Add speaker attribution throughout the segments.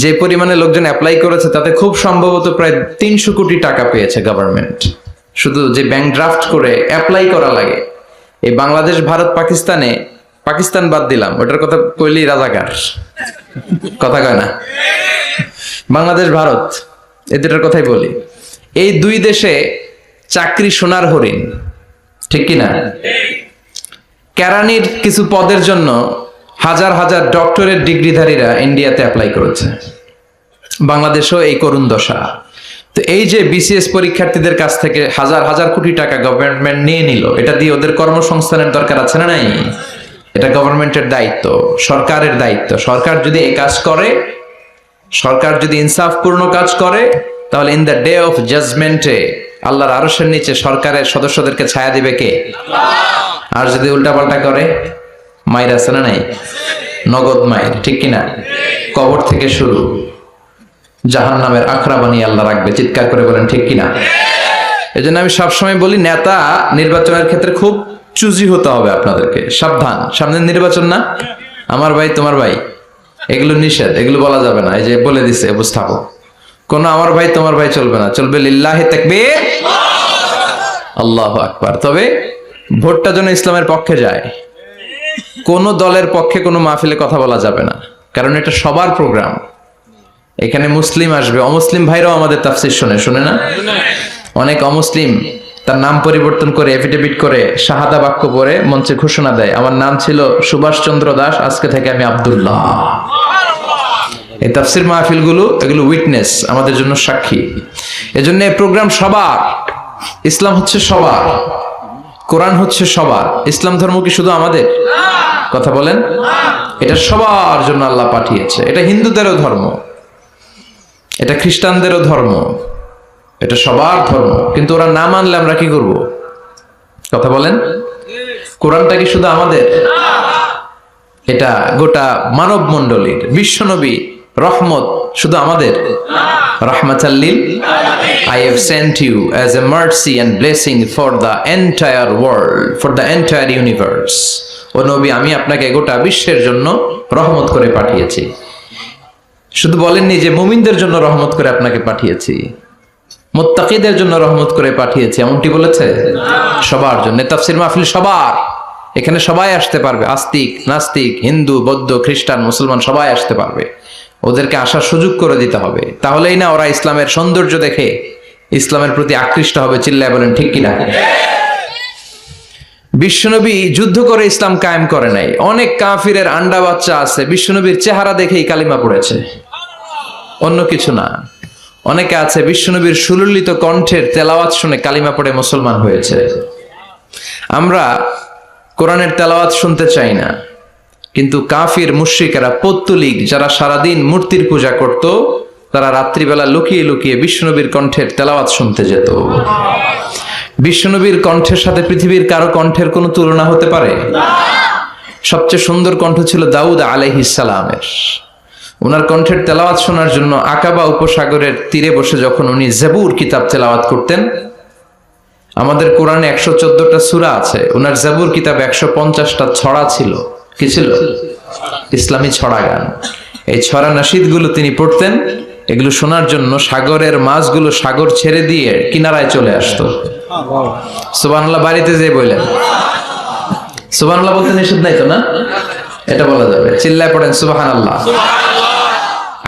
Speaker 1: যে পরিমাণে লোকজন অ্যাপ্লাই করেছে, তাতে খুব সম্ভবত প্রায় তিনশো কোটি টাকা পেয়েছে গভর্নমেন্ট শুধু যে ব্যাংক ড্রাফট করে অ্যাপ্লাই করা লাগে। এই বাংলাদেশ, ভারত, পাকিস্তানে, পাকিস্তান বাদ দিলাম, ওটার কথা কইলেই রাজাকার। কথা কয় না? বাংলাদেশ, ভারত, এই দুটার কথাই বলি। এই দুই দেশে চাকরি সোনার হরিণ, ঠিক কি না কেরানির কিছু পদের জন্য হাজার হাজার ডক্টরের ডিগ্রিধারীরা ইন্ডিয়াতে অ্যাপ্লাই করেছে। বাংলাদেশও এই করুণ দশা। তো এই যে বিসিএস পরীক্ষার্থীদের কাছ থেকে হাজার হাজার কোটি টাকা গভর্নমেন্ট নিয়ে নিল, এটা দিয়ে ওদের কর্মসংস্থানের দরকার আছে না নাই? এটা গভর্নমেন্টের দায়িত্ব, সরকারের দায়িত্ব। সরকার যদি এই কাজ করে, সরকার যদি ইনসাফপূর্ণ কাজ করে, তাহলে ইন দ্য ডে অফ জাজমেন্টে আল্লাহর আরশের নিচে সরকারের সদস্যদেরকে ছায়া দিবে কে? আর যদি উল্টাপাল্টা করে মায়ের আছে না নাই? নগদ মায়ের, ঠিক কিনা? কবর থেকে শুরু। জাহান নামের আখড়া বানিয়ে আল্লাহ রাখবে, চিৎকার করে বলেন, ঠিক কিনা? এই জন্য আমি সবসময় বলি, নেতা নির্বাচনের ক্ষেত্রে খুব চুজি হতে হবে আপনাদেরকে। সাবধান। সামনে নির্বাচন না? আমার ভাই, তোমার ভাই। এগুলো নিষেধ, এগুলো বলা যাবে না। এই যে বলে দিছে উপস্থাপক। কোন আমার ভাই, তোমার ভাই চলবে না। চলবে লিল্লাহে তাকবীর। আল্লাহ আকবার। তবে ভোটটা যেন ইসলামের পক্ষে যায়। কোন দলের পক্ষে কোনো মাহফিলে কথা বলা যাবে না। কারণ এটা সবার প্রোগ্রাম। এখানে মুসলিম আসবে। অমুসলিম ভাইরাও আমাদের তাফসির শোনে, শুনে না? অনেক অমুসলিম তার নাম পরিবর্তন করে এফিডেভিট করে, শাহাদা বাক্য পরে মঞ্চে ঘোষণা দেয়। আমার নাম ছিল সুভাষ চন্দ্র দাস, আজকে থেকে আমি আবদুল্লাহ। এই তাফসির মাহফিলগুলো এগুলো উইটনেস আমাদের জন্য সাক্ষী। এজন্য প্রোগ্রাম সবার। ইসলাম হচ্ছে সবার। কোরআন হচ্ছে সবার। ইসলাম ধর্ম কি শুধু আমাদের? কথা বলেন। এটা সবার জন্য আল্লাহ পাঠিয়েছে। এটা হিন্দুদেরও ধর্ম। এটা খ্রিস্টানদেরও ধর্ম। এটা সবার ধর্ম। কিন্তু ওরা না মানলে আমরা কি করব? কথা বলেন। কোরআনটা কি শুধু আমাদের? এটা গোটা মানব মণ্ডলীর বিশ্বনবী রহমত শুধু আমাদের? রহমাতাল্লিল I have sent you as a mercy and blessing for the entire world for the entire universe ও নবী, আমি আপনাকে গোটা বিশ্বের জন্য রহমত করে পাঠিয়েছি। শুধু বলেননি যে মুমিনদের জন্য রহমত করে আপনাকে পাঠিয়েছি। মোত্তাকিদের জন্য রহমত করে পাঠিয়েছি, এমনটি বলেছে? সবার জন্য। তাফসির মাহফিল সবার। এখানে সবাই আসতে পারবে, আস্তিক, নাস্তিক, হিন্দু, বৌদ্ধ, খ্রিস্টান, মুসলমান সবাই আসতে পারবে। ওদেরকে আসার সুযোগ করে দিতে হবে। তাহলেই না ওরা ইসলামের সৌন্দর্য দেখে ইসলামের প্রতি আকৃষ্ট হবে, চিল্লায় বলেন, ঠিক কিনা? বিশ্বনবী যুদ্ধ করে ইসলাম কায়েম করে নাই। অনেক কাফিরের আন্ডা বাচ্চা আছে, বিশ্বনবীর চেহারা দেখেই কালিমা পড়েছে। অন্য কিছু না। অনেকে আছে বিশ্বনবীর সুললিত কণ্ঠের তেলাওয়াত শুনে কালিমা পড়ে মুসলমান হয়েছে। আমরা কোরআনের তেলাওয়াত শুনতে চাই না। কিন্তু কাফির, মুশ্রিকেরা পত্তলিক যারা সারাদিন মূর্তির পূজা করত, তারা রাত্রিবেলা লুকিয়ে লুকিয়ে বিশ্বনবীর কণ্ঠের তেলাওয়াত শুনতে যেত। বিশ্বনবীর কণ্ঠের সাথে পৃথিবীর কারও কণ্ঠের কোনো তুলনা হতে পারে? সবচেয়ে সুন্দর কণ্ঠ ছিল দাউদ আলাইহিসালামের ওনার কণ্ঠের তেলাওয়াত শোনার জন্য আকাবা উপসাগরের তীরে বসে যখন উনি জেবুর কিতাব তেলাওয়াত করতেন, আমাদের কোরআনে একশো চোদ্দটা সুরা আছে ওনার জাবুর কিতাব একশো পঞ্চাশটা ছড়া ছিল। কি ছিল? ইসলামী ছড়া গান এই ছড়া নাসিদগুলো তিনি পড়তেন, এগুলো শোনার জন্য সাগরের মাছগুলো সাগর ছেড়ে দিয়ে কিনারায় চলে আসতো। সুবানাল্লাহ বাড়িতে যেয়ে বললেন সুবানাল্লাহ বলতে নিষেধ নাই তো না? এটা বলা যাবে। চিল্লায় পড়েন সুবাহান আল্লাহ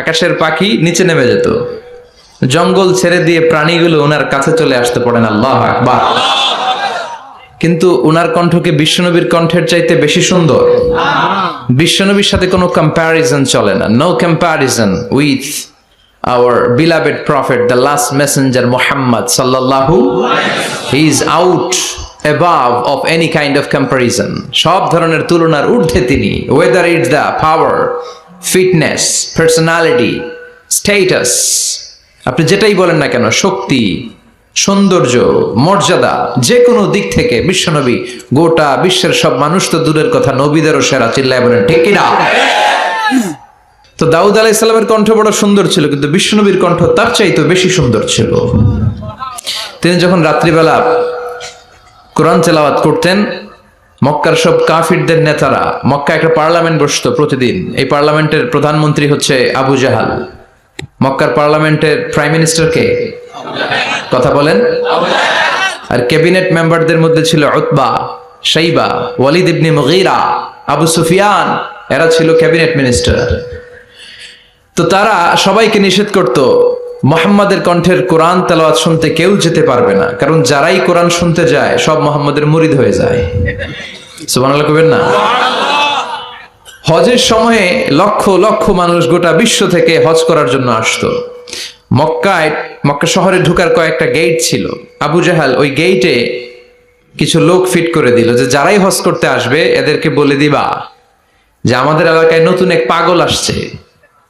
Speaker 1: আকাশের পাখি নিচে নেমে যেত। জঙ্গল ছেড়ে দিয়ে প্রাণীগুলো ওনার কাছে চলে আসতে পড়েন। আল্লাহ আকবার। কিন্তু উনার কণ্ঠকে বিশ্বনবীর কণ্ঠের চাইতে বেশি সুন্দর। বিশ্বনবীর সাথে কোনো কম্প্যারিজন চলে না। No comparison with our beloved prophet the last messenger Mohammad সাল্লাল্লাহু he is out above of any kind of comparison সব ধরনের তুলনার ঊর্ধ্বে তিনি। Whether it's the power fitness personality status আপনি যেটাই বলেন না কেন, শক্তি সৌন্দর্য, মর্যাদা যে কোনো দিক থেকে বিশ্বনবী গোটা বিশ্বের সব মানুষ তো দূরের কথা নবীদেরও সেরা চিল্লায় বলেন, ঠিক কিনা? তো দাউদ আলাহ ইসলামের কণ্ঠ বড় সুন্দর ছিল, কিন্তু বিশ্বনবীর কণ্ঠ তার চাইতে বেশি সুন্দর ছিল। তিনি যখন রাত্রিবেলা কোরআন তেলাওয়াত করতেন, মক্কার সব কাফিরদের নেতারা মক্কা একটা পার্লামেন্ট বসত প্রতিদিন, এই পার্লামেন্টের প্রধানমন্ত্রী হচ্ছে আবু জাহাল। মক্কার পার্লামেন্টের প্রাইম মিনিস্টার কে? কথা বলেন। আর ক্যাবিনেট মেম্বারদের মধ্যে ছিল Utba, Shaiba, Walid ibn Mughira, Abu Sufyan, এরা ছিল ক্যাবিনেট মিনিস্টার। তো তারা সবাইকে নিষেধ করত, মোহাম্মদের কণ্ঠের কোরআন তেলাওয়াত শুনতে কেউ যেতে পারবে না, কারণ যারাই কোরআন শুনতে যায়, সব মোহাম্মদের মুরিদ হয়ে যায়। সুবহানাল্লাহ কবেন না? হজের সময়ে লক্ষ লক্ষ মানুষ গোটা বিশ্ব থেকে হজ করার জন্য আসতো। মক্কায়, মক্কা শহরে ঢুকার কয়েকটা গেট ছিল। আবু জাহাল ওই গেইটে কিছু লোক ফিট করে দিল যে, যারাই হজ করতে আসবে, এদেরকে বলে দিবা যে, আমাদের এলাকায় নতুন এক পাগল আসছে।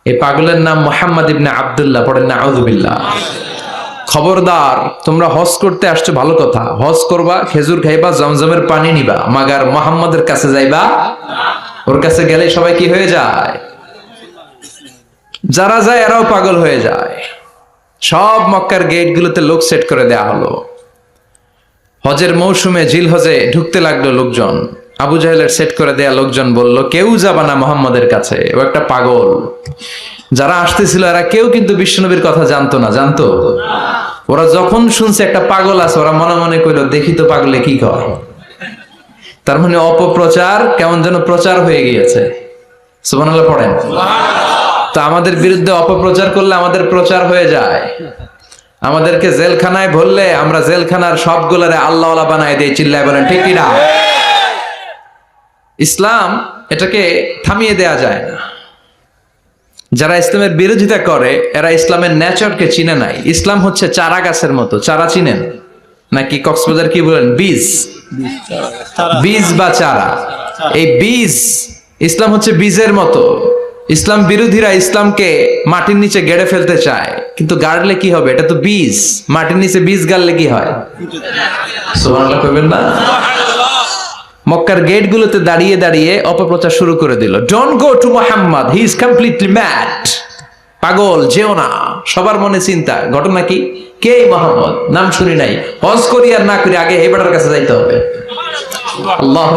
Speaker 1: এই পাগলের নাম মোহাম্মদ ইবনে আব্দুল্লাহ, পড়েন না আউযুবিল্লাহ খবরদার, তোমরা হজ করতে আসছো, ভালো কথা। হজ করবা, খেজুর খাইবা, জমজমের পানি নিবা, মাগার মোহাম্মদের কাছে যাইবা। ওর কাছে গেলে সবাই কি হয়ে যায়? যারা যায়, এরাও পাগল হয়ে যায়। সব মক্কার গেট গুলোতে লোক সেট করে দেয়া হলো। হজের মৌসুমে জিল হজে ঢুকতে লাগল লোকজন। আবু জাহেলের সেট করে দেয়া লোকজন বলল, কেউ যাবা না মোহাম্মদের কাছে, ও একটা পাগল। যারা আসতেছিল, এরা কেউ কিন্তু বিশ্বনবীর কথা জানতো না, জানতো? ওরা যখন শুনছে একটা পাগল আছে, ওরা মনে মনে কইলো, দেখি তো পাগলে কি কয়? তার মানে অপপ্রচার কেমন যেন প্রচার হয়ে গিয়েছে। সুবহানাল্লাহ, পড়েন। তো আমাদের বিরুদ্ধে অপপ্রচার করলে আমাদের প্রচার হয়ে যায়। আমাদেরকে জেলখানায় ভরলে আমরা জেলখানার সবগুলারে আল্লাহ বানায় দিই চিল্লায় বলেন ঠিক কিনা? ইসলাম এটাকে থামিয়ে দেয়া যায় না। যারা ইসলামের বিরোধিতা করে এরা ইসলামের নেচারকে চিনে নাই। ইসলাম হচ্ছে চারা গাছের মতো। চারা চিনেন? নাকি কক্সবাজার কি বলেন? বীজ। বীজ বা চারা। এই বীজ ইসলাম হচ্ছে বীজের মতো। ইসলাম বিরোধীরা ইসলামকে মাটির নিচে গেড়ে ফেলতে চায়। কিন্তু গাড়লে কি হবে? এটা তো বীজ। মাটির নিচে বীজ গাড়লে কি হয়? না? মক্কার দাঁড়িয়ে দাঁড়িয়ে অপপ্রচার শুরু করে দিল। Don't go to Mohammad he is completely mad পাগল, যেও না। সবার মনে চিন্তা। ঘটনা কি? কে মোহাম্মদ? নাম শুনি নাই। হজ করি আর না করি, আগে এবারের কাছে যাইতে হবে। আল্লাহ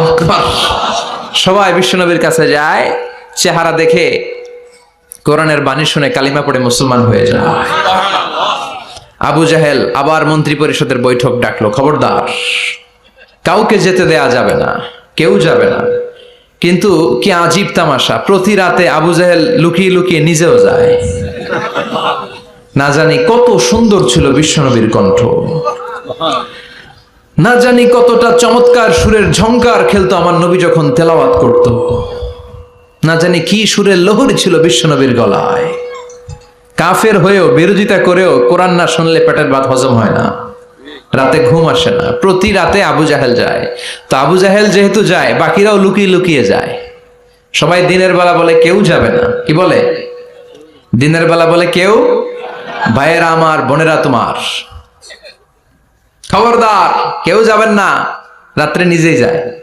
Speaker 1: সবাই বিশ্বনবীর কাছে যায়। চেহারা দেখে কোরআনের বাণী শুনে কালিমা পড়ে মুসলমান হয়ে যায়। আবু জাহেল আবার মন্ত্রী পরিষদের বৈঠক ডাকলো খবরদার কাউকে যেতে দেয়া যাবে না কেউ যাবে না। কিন্তু কি আজীব তামাশা প্রতি রাতে আবু জাহেল লুকিয়ে লুকিয়ে নিজেও যায়। না জানি কত সুন্দর ছিল বিশ্বনবীর কণ্ঠ। না জানি কতটা চমৎকার সুরের ঝংকার খেলতো আমার নবী যখন তেলাওয়াত করত। না জানি কি সুরের লহরী ছিল বিশ্বনবীর গলায়। কাফের হয়েও বিরোধিতা করেও কোরআন না শুনলে পেটের ভাত হজম হয় না। রাতে ঘুম আসে না। প্রতি রাতে আবু জাহেল যায়। তো আবু জাহেল যেহেতু যায়, বাকিরাও লুকিয়ে লুকিয়ে যায়। সবাই দিনের বেলা বলে, কেউ যাবে না। কি বলে? দিনের বেলা বলে, কেউ? ভাইয়েরা আমার, বোনেরা তোমার। খবরদার, কেউ যাবেন না। রাত্রে নিজেই যায়।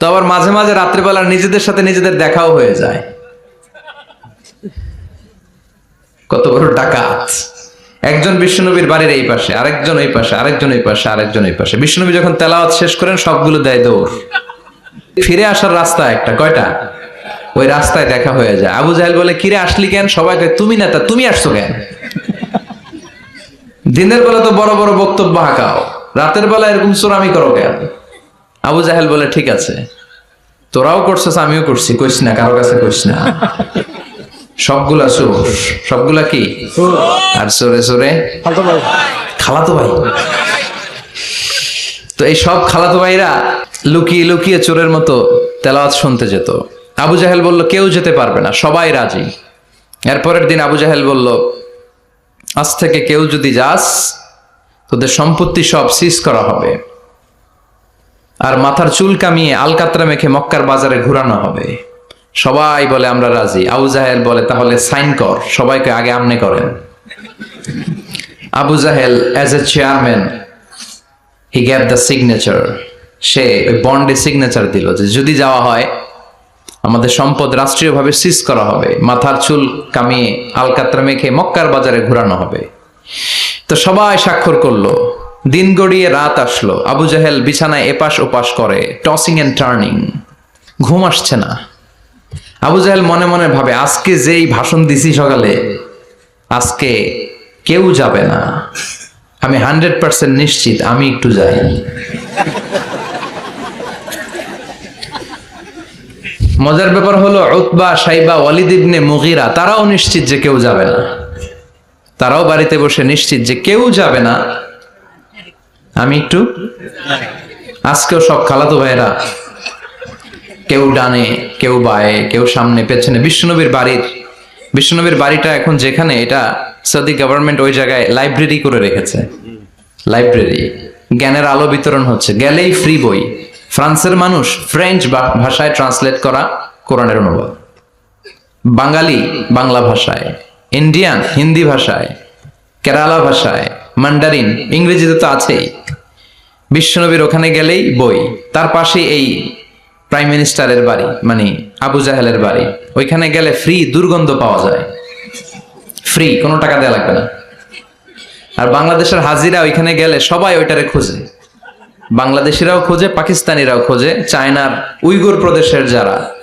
Speaker 1: তো আবার মাঝে মাঝে রাত্রেবেলা নিজেদের সাথে নিজেদের দেখাও হয়ে যায়। কত বড় ডাকাত। একজন বিষ্ণুনবীর বাড়ির এই পাশে, আরেকজন এই পাশে, আরেকজন এই পাশে, আরেকজন এই পাশে। বিষ্ণুনবী যখন তেলাওয়াত শেষ করেন, সবগুলো দেয় দৌড়। ফিরে আসার রাস্তা একটা, কয়টা? ওই রাস্তায় দেখা হয়ে যায়। আবু জাহেল বলে, কিরে, আসলি কেন? সবাইকে তুমি না তা তুমি আসছো কেন? দিনের বেলা তো বড় বড় বক্তব্য হাঁকাও। রাতের বেলা এরকম চোরামি করো কেন? আবু জাহেল বলে ঠিক আছে। তোরাও করছিস আমিও করছি। কইস না কারও কাছে কইস না। সবগুলা চোর সবগুলা কি? আর চোরে চোরে খালাতো ভাই। তো এই সব খালাতো ভাইরা লুকিয়ে লুকিয়ে চোরের মতো তেলাওয়াত শুনতে যেত। আবু জাহেল বলল কেউ যেতে পারবে না সবাই রাজি। এরপরের দিন আবু জাহেল বলল আজ থেকে কেউ যদি যাস তোদের সম্পত্তি সব সিজ করা হবে। আর মাথার চুল কামিয়ে আলকাতরা মেখে মক্কার বাজারে ঘুরানো হবে। সবাই বলে, আমরা রাজি। আবু জাহেল বলে, তাহলে সাইন কর, সবাইকে আগে আমনে করেন। Abu Jahl as a chairman he gave the signature সে ওই বন্ডে সিগনেচার দিল যে, যদি যাওয়া হয়, আমাদের সম্পদ রাষ্ট্রীয়ভাবে সিজ করা হবে। মাথার চুল কামিয়ে আলকাতরা মেখে মক্কার বাজারে ঘোরানো হবে। তো সবাই স্বাক্ষর করল। দিন গড়িয়ে রাত আসলো। আবু জাহেল বিছানায় এপাশ ওপাশ করে টসিং এন্ড টার্নিং ঘুম আসছে না। আবু জাহেল মনে মনে ভাবে, আজকে যেই ভাষণ দিছি সকালে, আজকে কেউ যাবে না। আমি হান্ড্রেড পার্সেন্ট নিশ্চিত, আমি একটু যাই। মজার ব্যাপার হলো, উতবা, সাইবা, ওয়ালিদ ইবনে মুগিরা, তারাও নিশ্চিত যে কেউ যাবে না। তারাও বাড়িতে বসে নিশ্চিত যে কেউ যাবে না। আমি একটু? আজকেও সব খালাতো ভাইরা কেউ ডানে, কেউ বায়ে, কেউ সামনে, পেছনে। বিষ্ণুনবীর বাড়ির বিষ্ণুনবীর বাড়িটা এখন যেখানে, এটা সৌদি গভর্নমেন্ট ওই জায়গায় লাইব্রেরি করে রেখেছে। লাইব্রেরি জ্ঞানের আলো বিতরণ হচ্ছে। গেলেই ফ্রি বই। ফ্রান্সের মানুষ ফ্রেঞ্চ ভাষায় ট্রান্সলেট করা কোরআনের অনুবাদ। বাঙালি বাংলা ভাষায়। ইন্ডিয়ান হিন্দি ভাষায়। কেরালা ভাষায়। মান্ডারিন, ইংরেজিতে তো আছেই। বিশ্বনবীর ওখানে গেলেই বই। তার পাশে এই প্রাইম মিনিস্টারের বাড়ি মানে আবু জাহেলের বাড়ি। ওইখানে গেলে ফ্রি দুর্গন্ধ পাওয়া যায়। ফ্রি, কোনো টাকা দেওয়া লাগবে না। আর বাংলাদেশের হাজিরা ওইখানে গেলে সবাই ওইটারে খোঁজে। বাংলাদেশিরাও খোঁজে, পাকিস্তানিরাও খোঁজে, চায়নার উইগুর প্রদেশের যারা।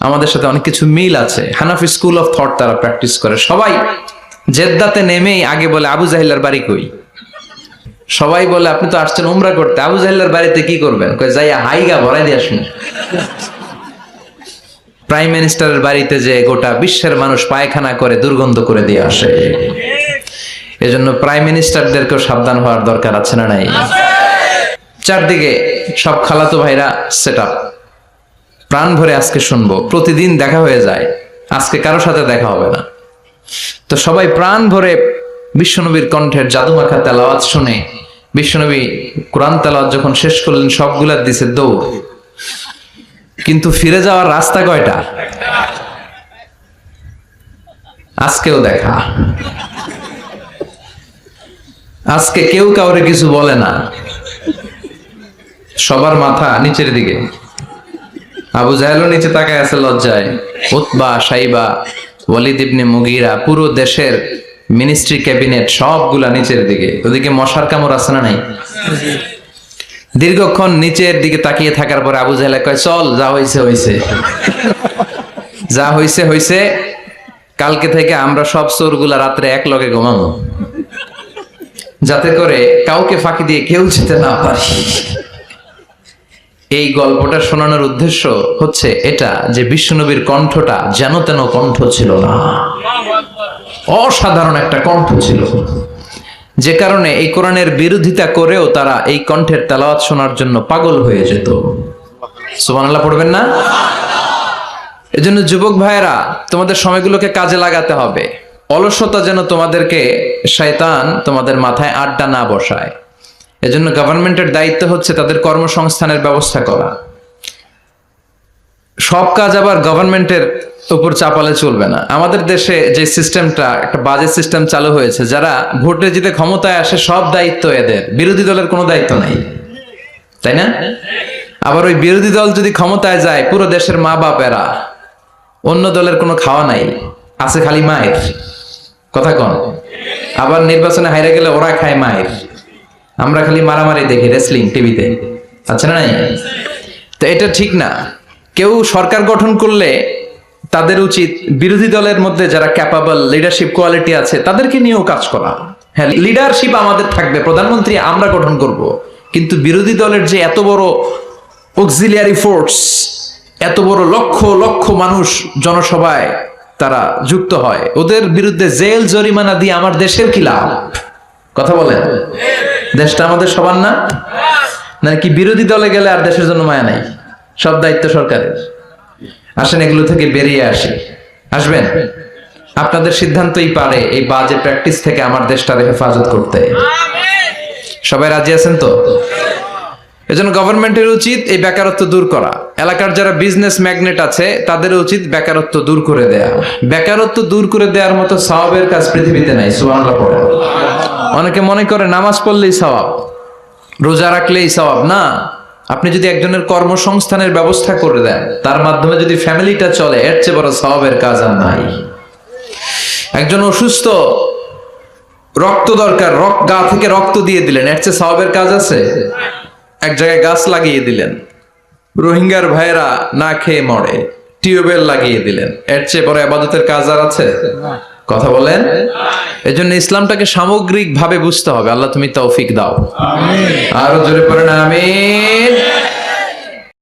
Speaker 1: আমাদের সাথে অনেক কিছু মিল আছে। হানাফি স্কুল অফ থট তারা প্র্যাকটিস করে। সবাই জেদ্দাতে নেমেই আগে বলে আবু জাহিল্লার বাড়ি কই? সবাই বলে, আপনি তো আসছেন উমরা করতে। আবু জাহিল্লার বাড়িতে কি করবেন? যাইয়া হাইগা ভরাই দিয়ে আসুন। প্রাইম মিনিস্টারের বাড়িতে যে গোটা বিশ্বের মানুষ পায়খানা করে, দুর্গন্ধ করে দিয়ে আসে। এজন্য প্রাইম মিনিস্টারদেরকেও সাবধান হওয়ার দরকার আছে না নাই? চারদিকে সব খালাতো ভাইরা সেট প্রাণ ভরে আজকে শুনব। প্রতিদিন দেখা হয়ে যায়। আজকে কারও সাথে দেখা হবে না। তো সবাই প্রাণ ভরে বিশ্বনবীর কণ্ঠের জাদুমাখা তেলাওয়াত শুনে বিশ্বনবী কোরআন তেলাওয়াত যখন শেষ করলেন, সবগুলা দিছে দৌড়। কিন্তু ফিরে যাওয়ার রাস্তা কয়টা? আজকেও দেখা। আজকে কেউ কাউরে কিছু বলে না। সবার মাথা নিচের দিকে। আবু জাহেলও নিচে তাকায় আছে লজ্জায়। উতবা, সাইবা ওয়ালিদ ইবনে মুগিরা পুরো দেশের মিনিস্ট্রি ক্যাবিনেট সবগুলা নিচের দিকে। ওদিকে মশার কামড় আছে না নাই? দীর্ঘক্ষণ নিচের দিকে তাকিয়ে থাকার পরে আবু জাহেলে কয়, চল, যা হইছে হইছে। যা হইছে হইছে। কালকে থেকে আমরা সব চোরগুলা রাত্রে এক লগে ঘুমাবো। যাতে করে কাউকে ফাঁকি দিয়ে কেউ যেতে না পারে। এই গল্পটা শোনানোর উদ্দেশ্য হচ্ছে এটা যে বিশ্বনবীর কণ্ঠটা যেন তেন কণ্ঠ ছিল না। অসাধারণ একটা কণ্ঠ ছিল। যে কারণে এই কোরআনের বিরোধিতা করেও তারা এই কণ্ঠের তেলাওয়াত শোনার জন্য পাগল হয়ে যেত। সুবহানাল্লাহ, পড়বেন না? এজন্য যুবক ভাইয়েরা, তোমাদের সময়গুলোকে কাজে লাগাতে হবে। অলসতা যেন তোমাদেরকে শয়তান তোমাদের মাথায় আড্ডা না বসায়। এজন্য গভর্নমেন্টের দায়িত্ব হচ্ছে তাদের কর্মসংস্থানের ব্যবস্থা করা। সব কাজ আবার গভর্নমেন্টের উপর চাপালে চলবে না। আমাদের দেশে যে সিস্টেমটা একটা বাজে সিস্টেম চালু হয়েছে, যারা ভোটে জিতে ক্ষমতায় আসে, সব দায়িত্ব এদের। বিরোধী দলের কোনো দায়িত্ব নাই। তাই না? আবার ওই বিরোধী দল যদি ক্ষমতায় যায়, পুরো দেশের মা বাপেরা, অন্য দলের কোনো খাওয়া নাই। আছে খালি মায়ের। কথা কন। আবার নির্বাচনে হাইরে গেলে ওরা খায় মায়ের। আমরা খালি মারামারি দেখি রেসলিং টিভিতে আচ্ছা না নাই? তো এটা ঠিক না। কেউ সরকার গঠন করলে তাদের উচিত বিরোধী দলের মধ্যে যারা ক্যাপাবল লিডারশিপ কোয়ালিটি আছে, তাদেরকে নিয়েও কাজ করা। হ্যাঁ লিডারশিপ আমাদের থাকবে। প্রধানমন্ত্রী আমরা গঠন করব। কিন্তু বিরোধী দলের যে এত বড় অক্সিলিয়ারি ফোর্স এত বড় লক্ষ লক্ষ মানুষ জনসভায় তারা যুক্ত হয়, ওদের বিরুদ্ধে জেল জরিমানা দিয়ে আমার দেশের কি লাভ? কথা বলেন। দেশটা আমাদের সবার না? নাকি বিরোধী দলে গেলে আর দেশের জন্য মায়া নাই? সব দায়িত্ব সরকারের। আসেন এগুলো থেকে বেরিয়ে আসি। আসবেন? আপনাদের সিদ্ধান্তই পারে এই বাজে প্র্যাকটিস থেকে আমার দেশটার হেফাজত করতে। সবাই রাজি আছেন তো? এজন্য গভর্নমেন্টের উচিত এই বেকারত্ব দূর করা। এলাকার যারা বিজনেস ম্যাগনেট আছে, তাদের উচিত বেকারত্ব দূর করে দেয়া। বেকারত্ব দূর করে দেওয়ার মতো সওয়াবের কাজ পৃথিবীতে নাই পড়ে অনেকে মনে করে নামাজ পড়লেই সওয়াব রোজা রাখলেই সওয়াব না। আপনি যদি একজনের কর্মসংস্থানের ব্যবস্থা করে দেন, তার মাধ্যমে যদি ফ্যামিলিটা চলে, এর চেয়ে বড় সওয়াবের কাজ আর নাই। একজন অসুস্থ, রক্ত দরকার, রক্ত, গা থেকে রক্ত দিয়ে দিলেন, এর চেয়ে সওয়াবের কাজ আছে? এক জায়গায় গাছ লাগিয়ে দিলেন, রোহিঙ্গার ভাইয়েরা না খেয়ে মরে, টিউবওয়েল লাগিয়ে দিলেন, এর চেয়ে বড় আবাদতের কাজ আর আছে? কথা বলেন? এই জন্য ইসলামটাকে সামগ্রিক ভাবে বুঝতে হবে। আল্লাহ তুমি তৌফিক দাও। আরও জোরে পড়েন আমি